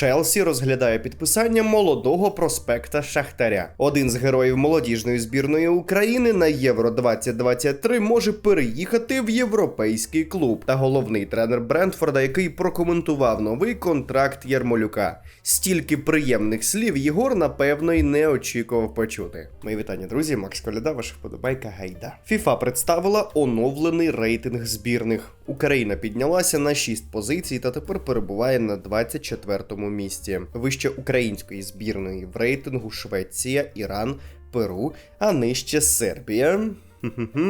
Челсі розглядає підписання молодого проспекта Шахтаря. Один з героїв молодіжної збірної України на Євро 2023 може переїхати в європейський клуб. Та головний тренер Брентфорда, який прокоментував новий контракт Єрмолюка. Стільки приємних слів Єгор, напевно, й не очікував почути. Мої вітання, друзі. Макс Коляда, ваша вподобайка гайда. FIFA представила оновлений рейтинг збірних. Україна піднялася на 6 позицій та тепер перебуває на 24-му місці. Вище української збірної в рейтингу Швеція, Іран, Перу, а нижче Сербія.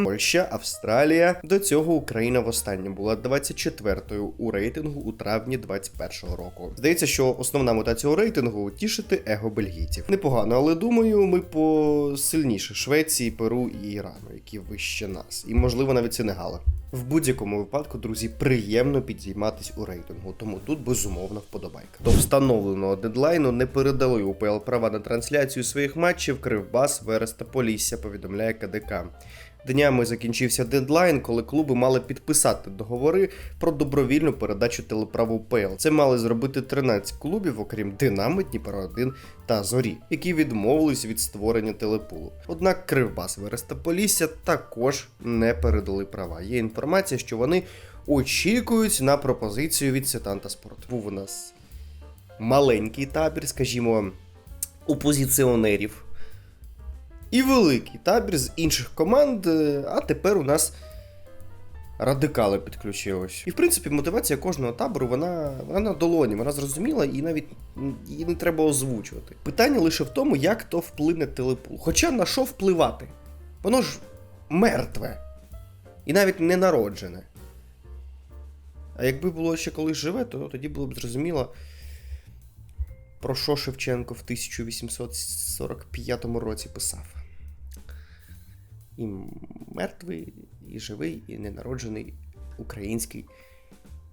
Польща, Австралія. До цього Україна востаннє була 24-ю у рейтингу у травні 21-го року. Здається, що основна мета цього рейтингу тішити его бельгійців. Непогано, але думаю, ми по сильніше Швеції, Перу і Ірану, які вище нас, і можливо навіть Сенегала. В будь-якому випадку, друзі, приємно підійматись у рейтингу, тому тут безумовно вподобайка. До встановленого дедлайну не передали УПЛ права на трансляцію своїх матчів Кривбас, Верес та Полісся, повідомляє КДК. Днями закінчився дедлайн, коли клуби мали підписати договори про добровільну передачу телеправ УПЛ. Це мали зробити 13 клубів, окрім Динамо, Дніпро 1 та Зорі, які відмовились від створення телепулу. Однак Кривбас, Верес та Полісся також не передали права. Є інформація, що вони очікують на пропозицію від Сетанта Спорт. Був у нас маленький табір, скажімо, опозиціонерів і великий табір з інших команд. е, А тепер у нас радикали підключились. І в принципі, мотивація кожного табору вона, вона на долоні, вона зрозуміла і навіть її не треба озвучувати. Питання лише в тому, як то вплине телепул. Хоча на що впливати? Воно ж мертве і навіть не народжене. А якби було ще колись живе, то тоді було б зрозуміло, про що Шевченко в 1845 році писав. І мертвий, і живий, і ненароджений український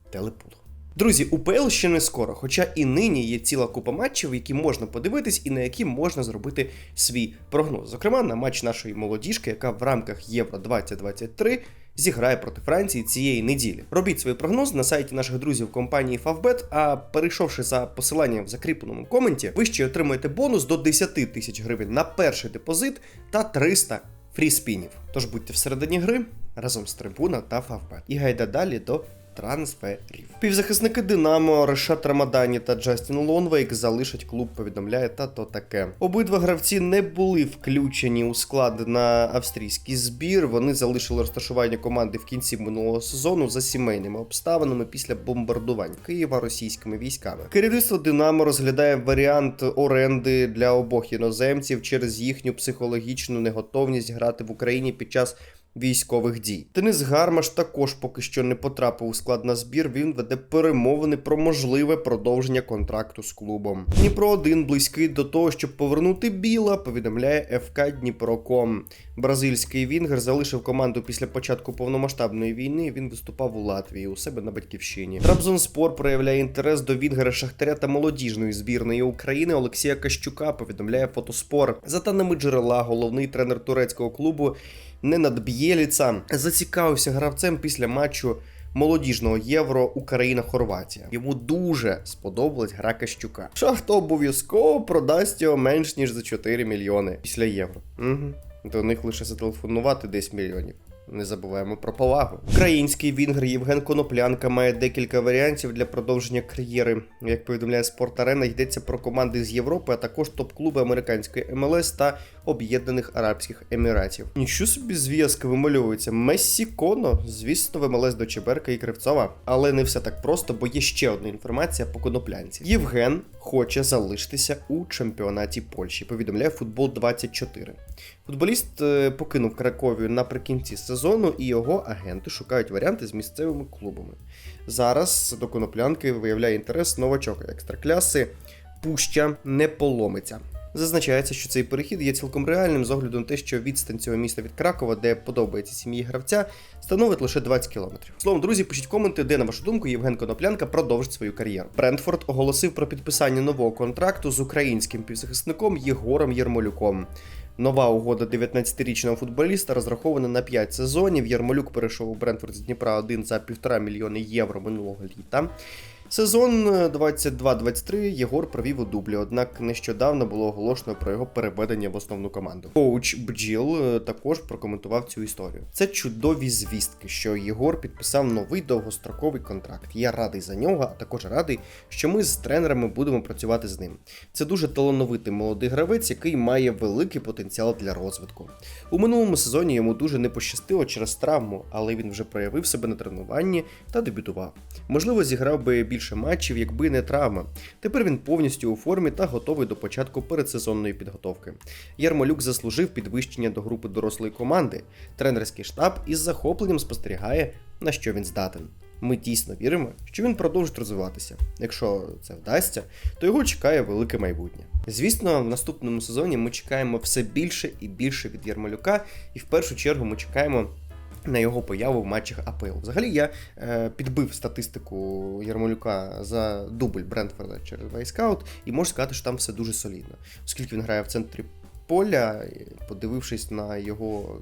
телепул. Друзі, УПЛ ще не скоро, хоча і нині є ціла купа матчів, які можна подивитись і на які можна зробити свій прогноз. Зокрема, на матч нашої молодіжки, яка в рамках Євро 2023 зіграє проти Франції цієї неділі. Робіть свій прогноз на сайті наших друзів компанії Favbet, а перейшовши за посиланням в закріпленому коменті, ви ще отримаєте бонус до 10 тисяч гривень на перший депозит та 300 фріспінів. Тож будьте всередині гри разом з Трибуна та Favbet. І гайда далі до трансферів. Півзахисники Динамо, Решат Рамадані та Джастін Лонвейк залишать клуб, повідомляє та то таке. Обидва гравці не були включені у склад на австрійський збір. Вони залишили розташування команди в кінці минулого сезону за сімейними обставинами після бомбардувань Києва російськими військами. Керівництво Динамо розглядає варіант оренди для обох іноземців через їхню психологічну неготовність грати в Україні під час військових дій. Денис Гармаш також поки що не потрапив у склад на збір. Він веде перемовини про можливе продовження контракту з клубом. Дніпро 1 близький до того, щоб повернути біла. Повідомляє ФК Дніпроком. Бразильський Вінгер залишив команду після початку повномасштабної війни. Він виступав у Латвії у себе на батьківщині. Трабзонспор проявляє інтерес до Вінгера Шахтаря та молодіжної збірної України Олексія Кащука. Повідомляє фотоспор. За даними джерела, головний тренер турецького клубу. Ненад Б'єліца зацікавився гравцем після матчу молодіжного євро Україна-Хорватія. Йому дуже сподобалась гра Кащука. Шахто обов'язково продасть його менш ніж за 4 мільйони після євро. Угу. До них лише зателефонувати 10 мільйонів. Не забуваємо про повагу. Український вінгер Євген Коноплянка має декілька варіантів для продовження кар'єри. Як повідомляє Спорт Арена, йдеться про команди з Європи, а також топ-клуби американської МЛС та Об'єднаних Арабських Еміратів. Нічого собі зв'язка вимальовується. Мессі Коно, звісно, в МЛС до Чеберка і Кривцова. Але не все так просто, бо є ще одна інформація по коноплянці. Євген хоче залишитися у чемпіонаті Польщі. Повідомляє футбол 24. Футболіст е, покинув Краковію наприкінці сезону, і його агенти шукають варіанти з місцевими клубами. Зараз до коноплянки виявляє інтерес новачок екстракляси Пуща не поломиться. Зазначається, що цей перехід є цілком реальним з огляду на те, що відстань цього міста від Кракова, де подобається сім'ї гравця, становить лише 20 кілометрів. Словом, друзі, пишіть коменти, де на вашу думку Євген Коноплянка продовжить свою кар'єру. Брентфорд оголосив про підписання нового контракту з українським півзахисником Єгором Єрмолюком. Нова угода 19-річного футболіста розрахована на 5 сезонів. Ярмолюк перейшов у Брентфорд з Дніпра 1 за 1,5 мільйони євро минулого літа. Сезон е, 22-23 Єгор провів у дублі, однак нещодавно було оголошено про його переведення в основну команду. Коуч Бджіл е, також прокоментував цю історію. Це чудові звістки, що Єгор підписав новий довгостроковий контракт. Я радий за нього, а також радий, що ми з тренерами будемо працювати з ним. Це дуже талановитий молодий гравець, який має великий потенціал для розвитку. У минулому сезоні йому дуже не пощастило через травму, але він вже проявив себе на тренуванні та дебютував. Можливо, зіграв би більше матчів, якби не травма. Тепер він повністю у формі та готовий до початку передсезонної підготовки. Ярмолюк заслужив підвищення до групи дорослої команди. Тренерський штаб із захопленням спостерігає, на що він здатен. Ми дійсно віримо, що він продовжить розвиватися. Якщо це вдасться, то його чекає велике майбутнє. Звісно, в наступному сезоні ми чекаємо все більше і більше від Ярмолюка, і в першу чергу ми чекаємо на його появу в матчах АПЛ. Взагалі я е, підбив статистику Ярмолюка за дубль Брентфорда через Вайскаут, і можу сказати, що там все дуже солідно, оскільки він грає в центрі поля, подивившись на його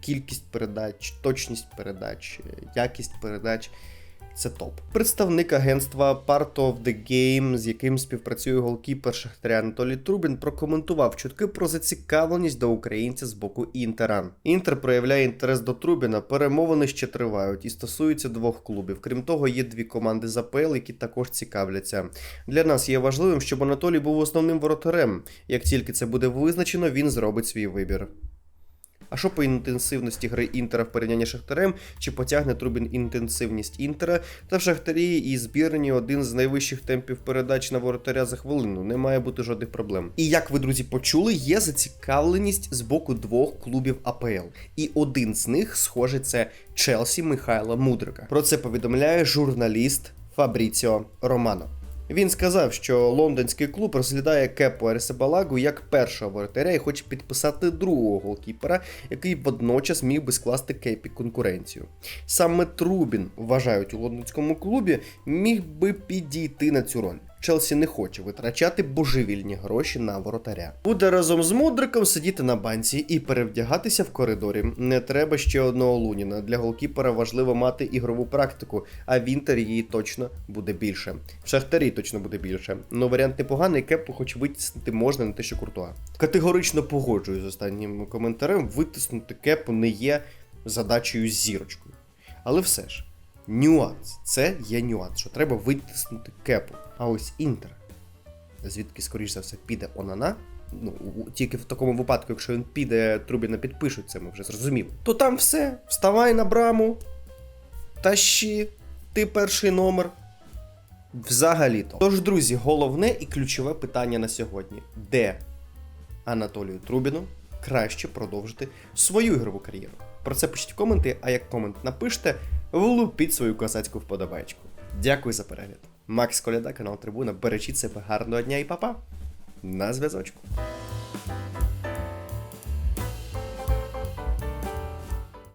кількість передач, точність передач, якість передач. Це топ. Представник агентства Part of the Game, з яким співпрацює голкіпер Шахтаря Анатолій Трубін, прокоментував чутки про зацікавленість до українця з боку Інтера. Інтер проявляє інтерес до Трубіна. Перемовини ще тривають і стосуються двох клубів. Крім того, є дві команди з які також цікавляться. Для нас є важливим, щоб Анатолій був основним воротарем. Як тільки це буде визначено, він зробить свій вибір. А що по інтенсивності гри Інтера в порівнянні з Шахтарем? Чи потягне Трубін інтенсивність Інтера? Та в Шахтарі і збірні один з найвищих темпів передач на воротаря за хвилину. Не має бути жодних проблем. І як ви, друзі, почули, є зацікавленість з боку двох клубів АПЛ. І один з них, схоже, це Челсі Михайла Мудрика. Про це повідомляє журналіст Фабріціо Романо. Він сказав, що лондонський клуб розглядає Кепу Аресебалагу як першого воротаря і хоче підписати другого голкіпера, який водночас міг би скласти Кепі конкуренцію. Саме Трубін, вважають у лондонському клубі, міг би підійти на цю роль. Челсі не хоче витрачати божевільні гроші на воротаря. Буде разом з Мудриком сидіти на банці і перевдягатися в коридорі. Не треба ще одного Луніна. Для голкіпера важливо мати ігрову практику, а в Інтері її точно буде більше. В Шахтарі точно буде більше. Ну варіант непоганий, кепу хоч витиснути можна не те, що куртуа. Категорично погоджуюсь з останнім коментарем. Витиснути кепу не є задачею з зірочкою. Але все ж. Нюанс. Це є нюанс, що треба витиснути кепу. А ось Інтер, звідки, скоріш за все, піде Онана. Ну, тільки в такому випадку, якщо він піде, Трубіна підпишуть, це ми вже зрозуміли. То там все. Вставай на браму, тащи, ти перший номер. Взагалі-то. Тож, друзі, головне і ключове питання на сьогодні: де Анатолію Трубіну краще продовжити свою ігрову кар'єру? Про це пишіть коменти, а як комент напишете, влупіть свою козацьку вподобайку. Дякую за перегляд. Макс Коляда, канал Трибуна. Бережіть себе гарного дня і па-па. На зв'язочку.